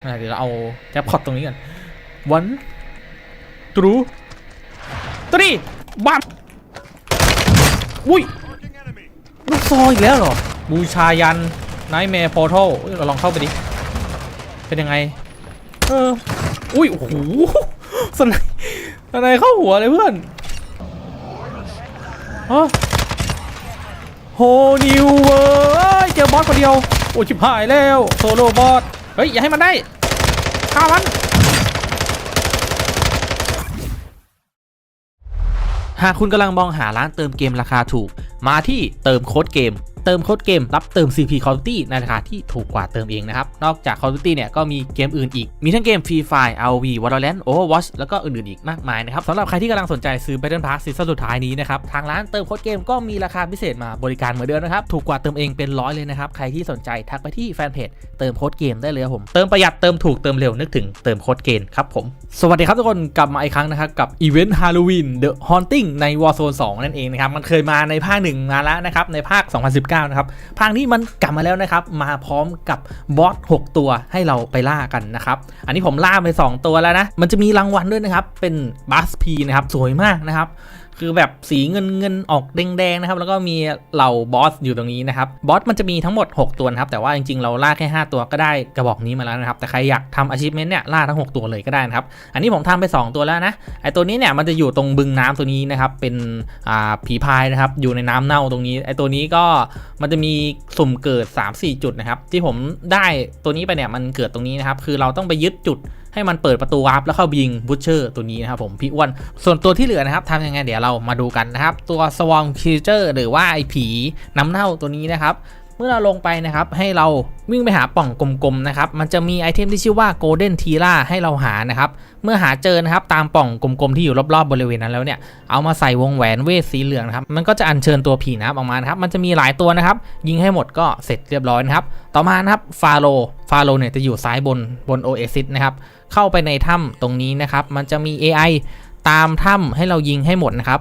เดี๋ยวเราเอาแจ็คพอตตรงนี้กันวันตรูตรีบัมอุ้ยลูกซออีกแล้วเหรอ บูชายันไนท์แมร์พอร์ทัลเราลองเข้าไปดิ เป็นยังไง เออ อุ้ย โอ้โหสนสไนเข้าหัวเลยเพื่อนฮะโฮนิวเวอร์เจอบอสคนเดียว โอ้ชิบหายแล้ว โซโล่บอส เฮ้ย อย่าให้มันได้ฆ่ามัน หากคุณกำลังมองหาร้านเติมเกมราคาถูก มาที่เติมโค้ดเกม เติมโค้ดเกมรับเติม CP Call of Duty ในราคาที่ถูกกว่าเติมเองนะครับ นอกจาก Call of Duty เนี่ยก็มีเกมอื่นอีก มีทั้งเกม Free Fire ROV Valorant Overwatch แล้วก็อื่นๆอีกมากมายนะครับสำหรับใครที่กำลังสนใจซื้อ Battle Pass ซีซั่นสุดท้ายนี้นะครับ ทางร้านเติมโค้ดเกมก็มีราคาพิเศษมาบริการเหมือนเดิมนะครับ ถูกกว่าเติมเองเป็นร้อยเลยนะครับ ใครที่สนใจทักไปที่แฟนเพจเติมโค้ดเกมได้เลยครับผม เติมประหยัดเติมถูกเติมเร็วนึกถึงเติมโค้ดเกมครับผม สวัสดีครับทุกคนกลับมาอีกครั้งนะครับกับอีเวนต์ฮาโลวีน The Haunting ใน Warzone 2 นั่นเองนะครับมันเคยมาในภาคหนึ่งมาแล้วนะครับในภาค 2019นะครับภาคนี้มันกลับมาแล้วนะครับ มาพร้อมกับบอส6ตัวให้เราไปล่ากันนะครับ อันนี้ผมล่าไป 2 ตัวแล้วนะ มันจะมีรางวัลด้วยนะครับ เป็นบัสพีนะครับ สวยมากนะครับ คือแบบสีเงินเงินออกแดงๆนะครับ แล้วก็มีเหล่าบอสอยู่ตรงนี้นะครับบอสมันจะมีทั้งหมด 6 ตัวนะครับแต่ว่าจริงๆเราล่าแค่ 5 ตัวก็ได้กระบอกนี้มาแล้วนะครับแต่ใครอยากทำ achievement เนี่ยล่าทั้ง 6 ตัวเลยก็ได้นะครับอันนี้ผมทำไป 2 ตัวแล้วนะไอตัวนี้เนี่ยมันจะอยู่ตรงบึงน้ำตัวนี้นะครับเป็นอ่าผีพายนะครับอยู่ในน้ำเน่าตรงนี้ไอตัวนี้ก็มันจะมีสุ่มเกิด 3-4 จุดนะครับที่ผมได้ตัวนี้ไปเนี่ยมันเกิดตรงนี้นะครับคือเราต้องไปยึดจุด ให้มันเปิดประตูวาร์ปแล้วเข้ายิงบูชเชอร์ตัวนี้นะครับผมพี่อ้วนส่วนตัวที่เหลือนะครับทำยังไงเดี๋ยวเรามาดูกันนะครับตัวสวอ m คิเจอร์หรือว่าไอผีน้ำเน่าตัวนี้นะครับ เมื่อเราลงไปนะครับให้เราวิ่งไปหาป่องกลมๆนะครับมันจะมีไอเทมที่ชื่อว่า Golden t i r a ให้เราหานะครับเมื่อหาเจอนะครับตามป่องกลมๆที่อยู่รอบๆบริเวณนั้นแล้วเนี่ยเอามาใส่วงแหวนเวทสีเหลืองนะครับมันก็จะอัญเชิญตัวผีนะครับออกมานะครับมันจะมีหลายตัวนะครับยิงให้หมดก็เสร็จเรียบร้อยนะครับต่อมานะครับฟาโลฟาโลเนี่ยจะอยู่ซ้ายบนบนโอเอซิสนะครับเข้าไปในถ้ำตรงนี้นะครับมันจะมี AI ตามถ้ำให้เรายิงให้หมดนะครับ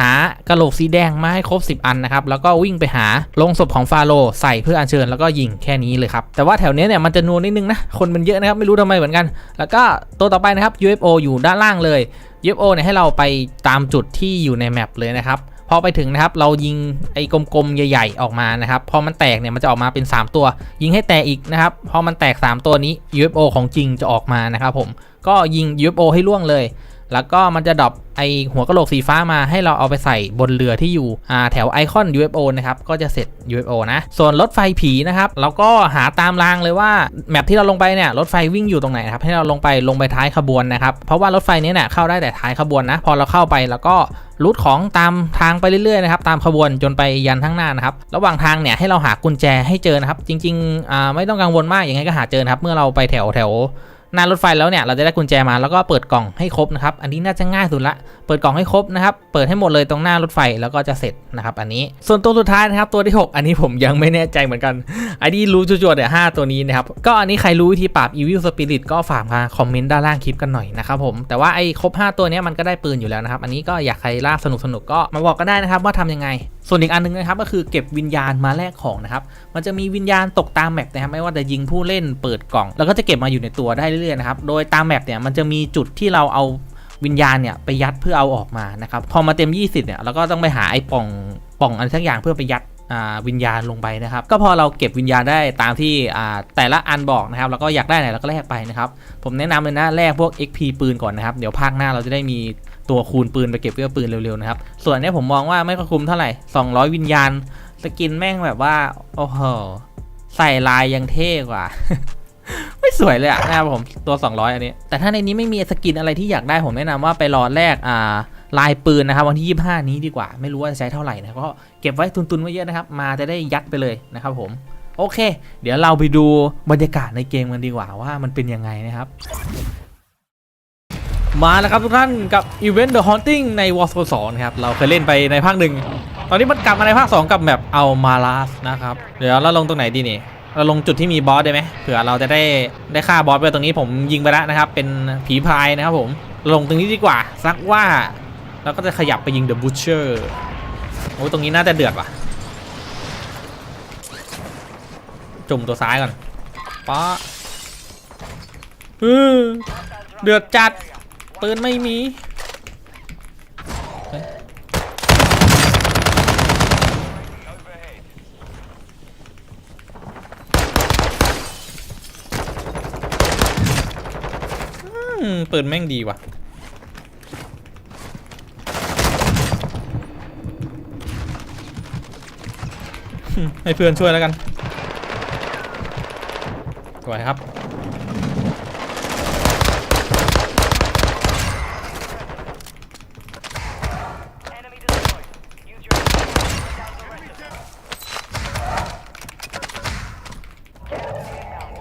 หากระโหลกสีแดงมาให้ครบ 10 อันนะครับ แล้วก็วิ่งไปหาลงศพของฟาโรใส่เพื่ออัญเชิญแล้วก็ยิงแค่นี้เลยครับ แต่ว่าแถวเนี้ยเนี่ยมันจะนัวนิดนึงนะ คนมันเยอะนะครับ ไม่รู้ทำไมเหมือนกัน แล้วก็ตัวต่อไปนะครับ UFO อยู่ด้านล่างเลย UFO เนี่ยให้เราไปตามจุดที่อยู่ในแมปเลยนะครับพอไปถึงนะครับเรายิงไอ้กลมๆใหญ่ ๆ ออกมานะครับพอมันแตกเนี่ยมันจะออกมาเป็น 3 ตัว ยิงให้แตกอีกนะครับพอมันแตก 3 ตัวนี้ UFO ของจริงจะออกมานะครับผมก็ยิง UFO ให้ล่วงเลย แล้วก็มันจะดรอปไอหัวกะโหลกสีฟ้ามาให้เราเอาไปใส่บนเรือที่อยู่แถวไอคอน UFO นะครับ ก็จะเสร็จ UFO นะ ส่วนรถไฟผีนะครับเราก็หาตามรางเลยว่า แมปที่เราลงไปเนี่ยรถไฟวิ่งอยู่ตรงไหนครับให้เราลงไปลงไปท้ายขบวนนะครับ เพราะว่ารถไฟนี้เนี่ยเข้าได้แต่ท้ายขบวนนะ พอเราเข้าไปแล้วก็รูทของตามทางไปเรื่อยๆนะครับตามขบวนจนไปยันข้างหน้านะครับระหว่างทางเนี่ยให้เราหากุญแจให้เจอนะครับจริงๆไม่ต้องกังวลมากยังไงก็หาเจอนะครับเมื่อเราไปแถวแถว หน้ารถไฟแล้วเนี่ยเราจะได้กุญแจมาแล้วก็เปิดกล่องให้ครบนะครับอันนี้น่าจะง่ายสุดละเปิดกล่องให้ครบนะครับเปิดให้หมดเลยตรงหน้ารถไฟแล้วก็จะเสร็จนะครับอันนี้ส่วนตัวสุดท้ายนะครับตัวที่ 6 อันนี้ผมยังไม่แน่ใจเหมือนกันอันนี้รู้จั่วๆเดี๋ยวห้าตัวนี้นะครับก็อันนี้ใครรู้วิธีปราบ Evil Spirit ก็ฝากมาคอมเมนต์ด้านล่างคลิปกันหน่อยนะครับผมแต่ว่าไอ้ครบ 5 ตัวนี้มันก็ได้ปืนอยู่แล้วนะครับอันนี้ก็อยากใครล่าสนุกๆก็มาบอกก็ได้นะครับว่าทำยังไง ส่วนอีกอันหนึงนะครับก็คือเก็บวิญญาณมาแลกของนะครับ มันจะมีวิญญาณตกตามแมปนะครับไม่ว่าจะยิงผู้เล่นเปิดกล่อง แล้วก็จะเก็บมาอยู่ในตัวได้เรื่อยๆนะครับ โดยตามแมปเนี่ยมันจะมีจุดที่เราเอาวิญญาณเนี่ยไปยัดเพื่อเอาออกมานะครับ พอมาเต็ม 20เนี่ยเราก็ต้องไปหาไอ้ป่องป่องอะไรสักอย่างเพื่อไปยัดวิญญาณลงไปนะครับ ก็พอเราเก็บวิญญาณได้ตามที่แต่ละอันบอกนะครับแล้วก็อยากได้ไหนเราก็แลกไปนะครับ ผมแนะนำเลยนะแลกพวก XP ปืนก่อนนะครับ เดี๋ยวภาคหน้าเราจะได้มี ตัวคูณปืนไปเก็บเพื่อปืนเร็วๆนะครับ ส่วนนี้ผมมองว่าไม่ค่อยคุ้มเท่าไหร่ 200 วิญญาณ สกินแม่งแบบว่า โอ้โห ใส่ลายยังเท่กว่า ไม่สวยเลยอะนะครับผมตัว 200 อันนี้ แต่ถ้าในนี้ไม่มีสกินอะไรที่อยากได้ผมแนะนำว่าไปรอแลกอ่าลายปืนนะครับวันที่ 25 นี้ดีกว่า ไม่รู้ว่าจะใช้เท่าไหร่นะก็เก็บไว้ตุนๆไว้เยอะนะครับ มาจะได้ยัดไปเลยนะครับผมโอเค เดี๋ยวเราไปดูบรรยากาศในเกมกันดีกว่าว่ามันเป็นยังไงนะครับ มาแล้วครับทุกท่านกับ Event The Haunting ใน Warzone 2นะครับ เราเคยเล่นไปในภาคหนึ่ง ตอนนี้มันกลับมาในภาค 2 กับแบบเอามาลาสนะครับ เดี๋ยวเราลงตรงไหนดีนี่ เราลงจุดที่มีบอสได้ไหมเผื่อเราจะได้ได้ฆ่าบอสไปตรงนี้ผมยิงไปแล้วนะครับ เป็นผีพายนะครับผม ลงตรงนี้ดีกว่าสักว่าเราก็จะขยับไปยิง The Butcher โอ้ยตรงนี้น่าจะเดือดว่ะ จุ่มตัวซ้ายก่อนป๊ะเออเดือดจัด ปืนไม่มีปืนแม่งดีว่ะ ให้เพื่อนช่วยแล้วกันสวยครับ Enemy destroyed. Use your down the rest of them. Gas inbound.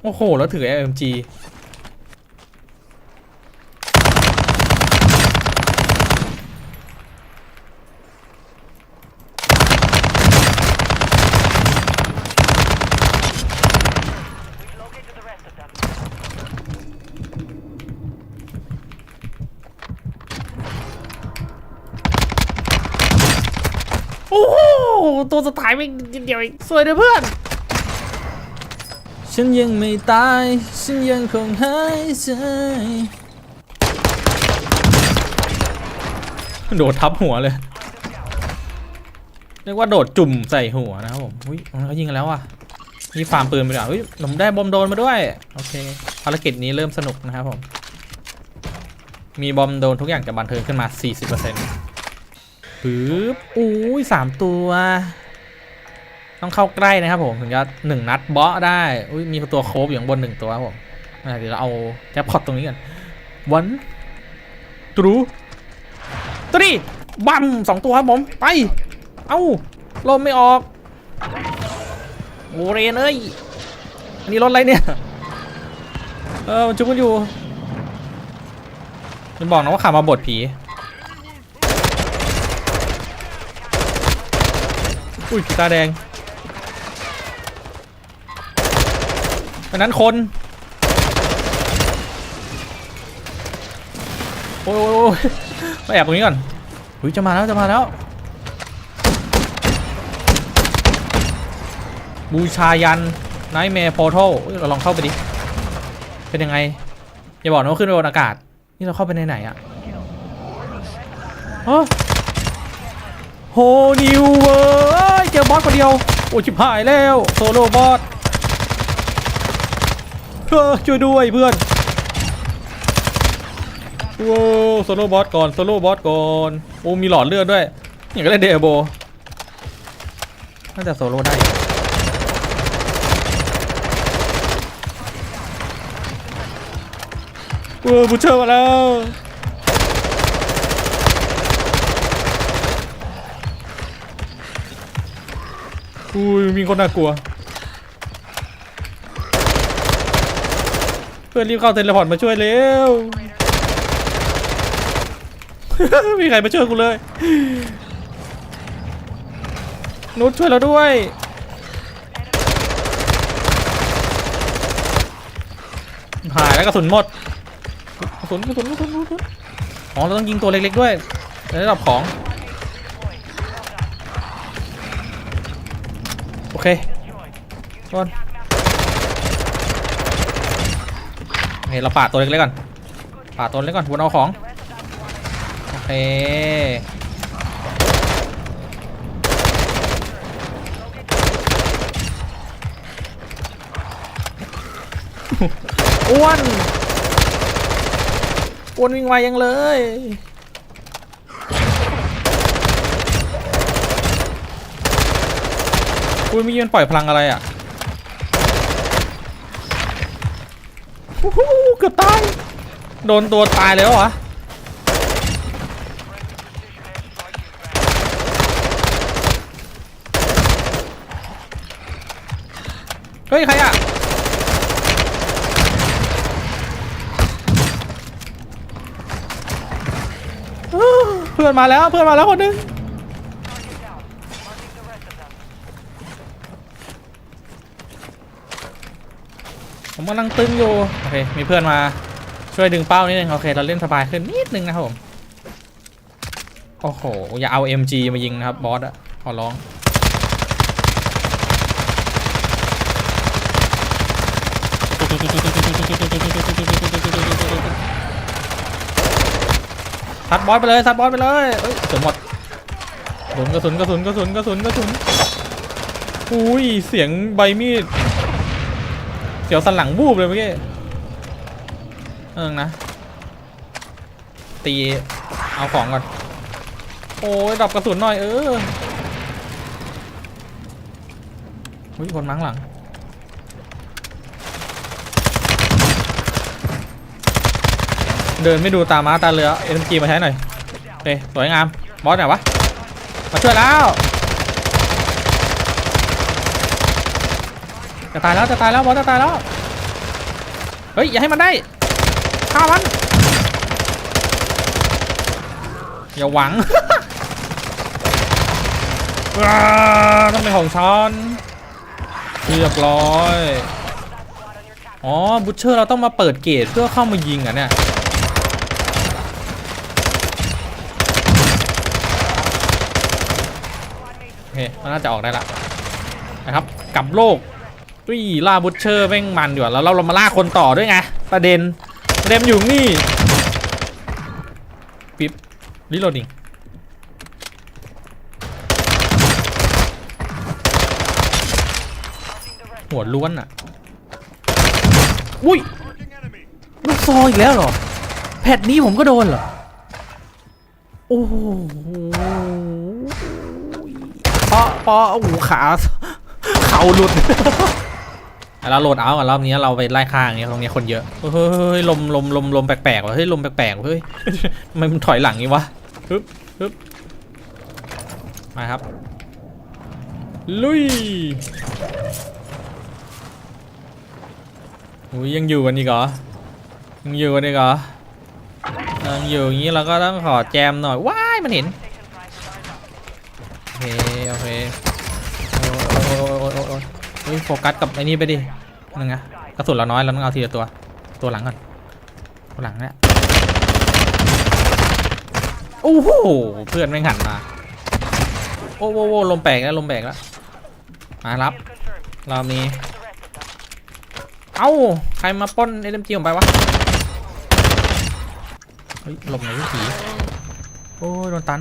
โอ้โห แล้วถือ AMG โอ้โห ตัวสุดท้ายไม่เดียวเองสวยเลยเพื่อน ฉันยังไม่ตาย ฉันยังคงหายใจ โดดทับหัวเลยเรียกว่าโดดจุ่มใส่หัวนะครับผมอุ้ยเขายิงกันแล้วอะนี่ฟาร์มปืนไปก่อนอุ้ยผมได้บอมโดนมาด้วย โอเค ภารกิจนี้เริ่มสนุกนะครับผม มีบอมโดนทุกอย่างจะบันเทิงขึ้นมา 40%ปึ๊บอุ้ยสามตัว ต้องเข้าใกล้นะครับผมถึงจะหนึ่งนัดเบาะได้อุ้ยมีตัวโคบอยู่บนหนึ่งตัวครับผมเดี๋ยวเราเอาแจ็คพอตตรงนี้กันวันตรูตรีบัมสองตัวครับผมไป เอ้าลมไม่ออกโอเรนเอ้ยอันนี้รถอะไรเนี่ยเออมันจุกมันอยู่มันบอกนะว่าขับมาบดผีอุ้ยผีตาแดง อันนั้นคนโอ้ยโอ้ยมาแอบตรงนี้ก่อนอุ้ยจะมาแล้วจะมาแล้ว บูชายันไนท์แมร์พอร์ทัลเราลองเข้าไปดิ เป็นยังไง อย่าบอกนะว่าขึ้นไปบนอากาศ นี่เราเข้าไปในไหนอะฮะโฮนิวเวอร์เจอบอสคนเดียว โอ้ชิบหายแล้ว โซโล่บอส เออช่วยด้วยเพื่อนว้าวโซโล่บอสก่อนโซโล่บอสก่อนโอ้มีหลอดเลือดด้วยอย่างก็เล่นเดโบน่าจะโซโล่ได้อยู่เออบูเชอร์มาแล้วอุ้ยมีคนน่ากลัว เพื่อนรีบเข้าเทเลพอร์ตมาช่วยเร็ว มีใครมาช่วยกูเลยนุชช่วยเราด้วย หายแล้วกระสุนหมดกระสุนกระสุนกระสุนกระสุนอ๋อเราต้องยิงตัวเล็กๆด้วยจะได้ดับของ โอเคก่อนโอ เคเราปาดตัวเล็กๆก่อนปาดตัวเล็กก่อนวนเอาของโอเคอ้วนอ้วนวิ่งไวยังเลยอุ้ยเมีมันปล่อยพลังอะไรอะ ฮู้ฮู้เกือบตาย โดนตัวตายเลยเหรอวะเฮ้ย ใครอะ เพื่อนมาแล้วเพื่อนมาแล้วคนหนึง ผมกำลังตึงอยู่โอเคมีเพื่อนมาช่วยดึงเป้านิดนึงโอเคเราเล่นสบายขึ้นนิดนึงนะครับผมโอ้โหอย่าเอา MG มายิงนะครับบอสอะขอร้องซัดบอสไปเลยซัดบอสไปเลยเอ้ยเสียหมดกระสุนกระสุนกระสุนกระสุนกระสุนกระสุนอุ้ยเสียงใบมีด เสียวสันหลังบูบเลยเมื่อกี้เออนะ ตีเอาของก่อน โอ้ยดับกระสุนหน่อยเอออุ้ยคนมั้งหลังเดินไม่ดูตาม้าตาเรือเอ็มจีมาใช้หน่อยโอเคสวยงาม บอสไหนวะ มาช่วยแล้ว จะตายแล้วจะตายแล้วบอสจะตายแล้ว เฮ้ยอย่าให้มันได้ฆ่ามันอย่าหวังว้าต้องเป็นของฉันเรียบร้อย อ๋อ บูชเชอร์เราต้องมาเปิดเกตเพื่อเข้ามายิงอะเนี่ย โอเคมันน่าจะออกได้ละนะครับ กลับโลก อุ้ยล่าบูชเชอร์แม่งมันอยู่แล้วเราเรามาล่าคนต่อด้วยไงประเด็นประเด็นอยู่นี่ปิ๊บรีโหลดดิงหัวล้วนอะอุ้ยลูกซออีกแล้วเหรอแพทนี้ผมก็โดนเหรอโอ้โหปอปอโอ้โหขาเข่าหลุด เราโหลดเอาท์กันรอบนี้เราไปไล่ฆ่างเงี้ยตรงนี้คนเยอะเฮ้ยลมลมลมลมแปลกๆว่ะเฮ้ยลมแปลกๆเฮ้ยมมันถอยหลังงี้วะฮึบฮึบมาครับ ลุยอุ้ยยังอยู่กันอีกเหรอยังอยู่กันอีกเหรอยังอยู่อย่างนี้เราก็ต้องขอแจมหน่อยว้ายมันเห็นโอเคโอเค ฮ้ยโฟกัสกับไอ้นี่ไปดินึงนะกระสุนเราน้อยเราต้องเอาทีละตัวตัวหลังก่อนตัวหลังเนี่ยโอ้โหเพื่อนไม่หันมาโอ้โหโอ้โหลมแปลกแล้วลมแปลกแล้วมารับ เรามีเอ้าใครมาป้นเอ็มจีผมไปวะเฮ้ยหลบไหนผีโอ้ยโดนตัน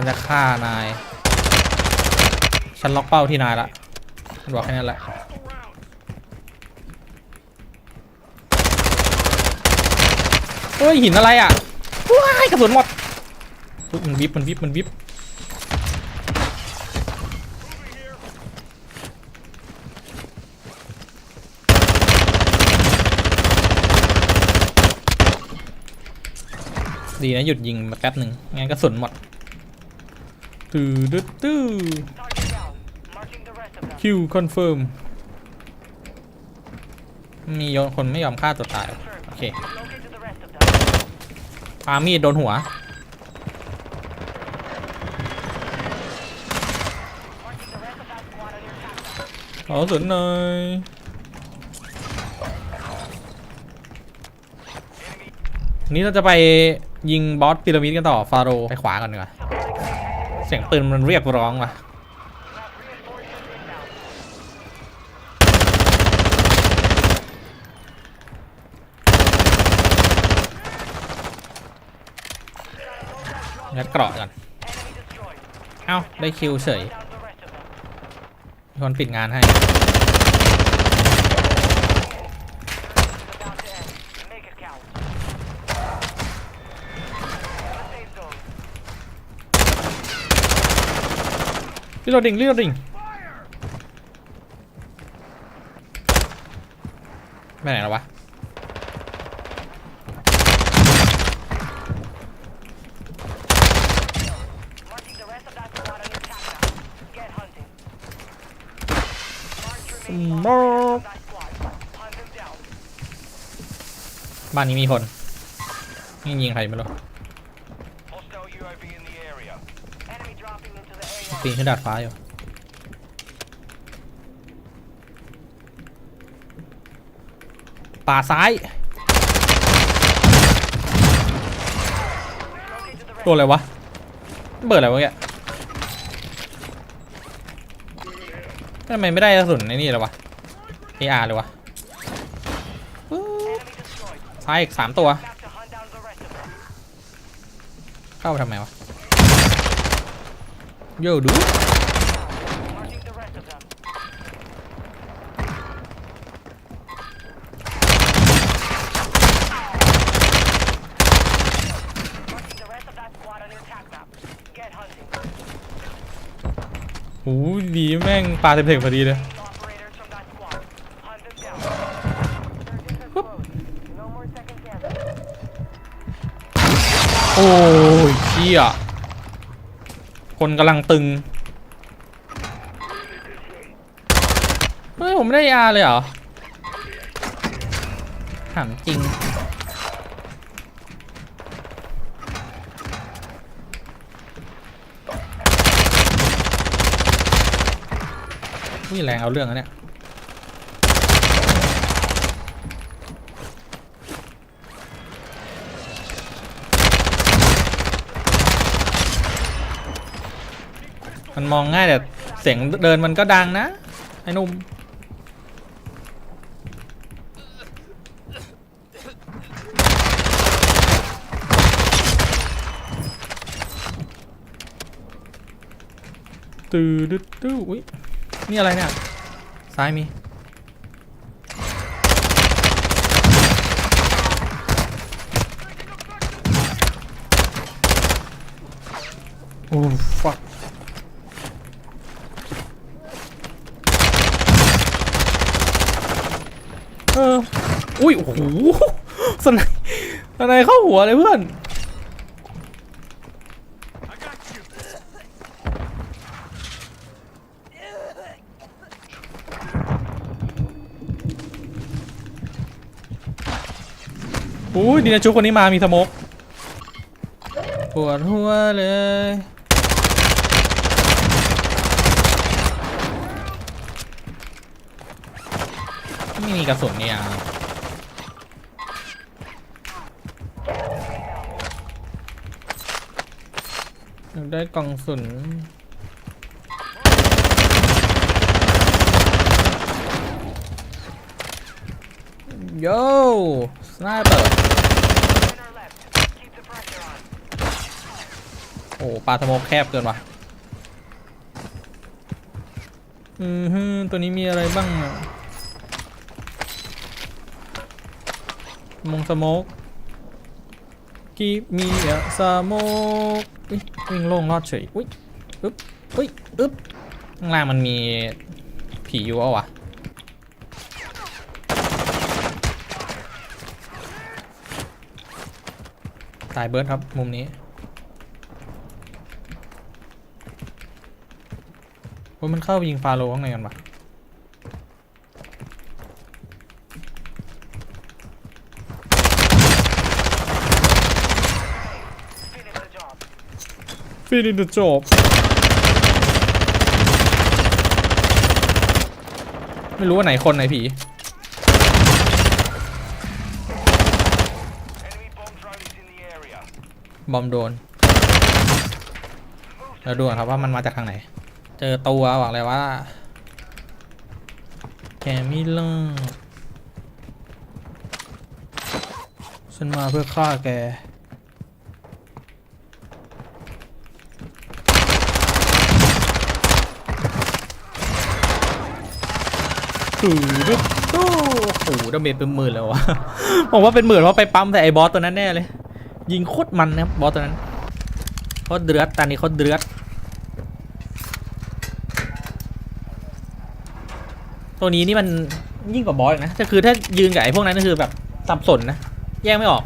ฉันจะฆ่านาย ฉันล็อกเป้าที่นายละฉันบอกแค่นั้นแหละ เฮ้ย หินอะไรอะ ว้ายกระสุนหมดมันวิบมันวิบมันวิบดีนะหยุดยิงมาแป๊บหนึ่งงั้นกระสุนหมด ตื้อดื้อตื้อคิวคอนเฟิร์มมีคนไม่ยอมฆ่าตัวตาย โอเคปามีดโดนหัว ขอสนหน่อยนี้เราจะไปยิงบอสพีระมิดกันต่อ ฟาโรไปขวาก่อนดีกว่า สียงปืนมันเรียกร้องว่ะงัดเกราะก่อน เอ้า ได้คิวเฉยมีคนปิดงานให้ รีโหลดดิ่งรีโหลดดิ่งไปไหนแล้ววะ Marking the rest of that squad on your tactics. Get hunting. Mark remaining Mark. of that squad. Hunt them down. บ้านนี้มีคน ยิงยิงใครไม่รู้ ปีนขึ้นดาดฟ้าอยู่ป่าซ้ายตัวอะไรวะ เบิดอะไรวะเนี่ยทำไมไม่ได้กระสุนในนี่เลยวะเออาร์เลยวะซ้ายอีกสามตัว เข้าไปทำไมวะ โยดู Marking the rest of them. Marking the rest of that squad on your attack map. Get hunting. โอ้ยดีแม่งปลาเต็มเทงพอดีเลย Main operators from that squad. Hunt them down. Search and close. No more second chances. โอ้ยเชี่ย คนกำลังตึง เฮ้ย ผมไม่ได้ยาเลยเหรอ ถามจริง นี่แรงเอาเรื่องอะเนี่ย มันมองง่ายแต่เสียงเดินมันก็ดังนะ ไอ้นุ่มตื้อดึ๊ดตื้ออุ้ยนี่อะไรเนี่ย ซ้ายมี โอ้ fuck เอออุ้ยโอ้โหสไนป์สไนป์เข้าหัวเลยเพื่อนอุ้ยดีนะจุกคนนี้มามีสมกปวดหัวเลย ไม่มีกระสุนเนี่ยได้กล่องสุนโย่สไนเปอร์โอ้ปลาสโมกแคบเกินว่ะ อืมฮึตัวนี้มีอะไรบ้างอะ มงสโมกกีมีอะสโมกอุ๊ยวิ่งโล่งรอดเฉยอุ้ยอึ๊บอุ้ยอึ๊บข้างล่างมันมีผีอยู่เอาวะตายเบิร์ดครับมุมนี้โอ้ยมันเข้าไปยิงฟาโลข้างในกันปะ ฟีนินจบไม่รู้ว่าไหนคนไหนผี บอมโดนแล้วดูก่อนครับว่ามันมาจากทางไหน เจอตัวบอกเลยว่า แกมิล่าฉันมาเพื่อฆ่าแก ตื่นดึ๊ดตู้โอ้โหดาเมจเป็นหมื่นแล้ววะผมว่าเป็นหมื่นเพราะไปปั๊มแต่ไอ้บอสตัวนั้นแน่เลย ยิงโคตรมันนะครับบอสตัวนั้นโคตรเดือดตอนนี้โคตรเดือดตัวนี้นี่มันยิ่งกว่าบอสนะก็คือถ้ายืนกับไอ้พวกนั้นก็คือแบบสับสนนะ แยกไม่ออก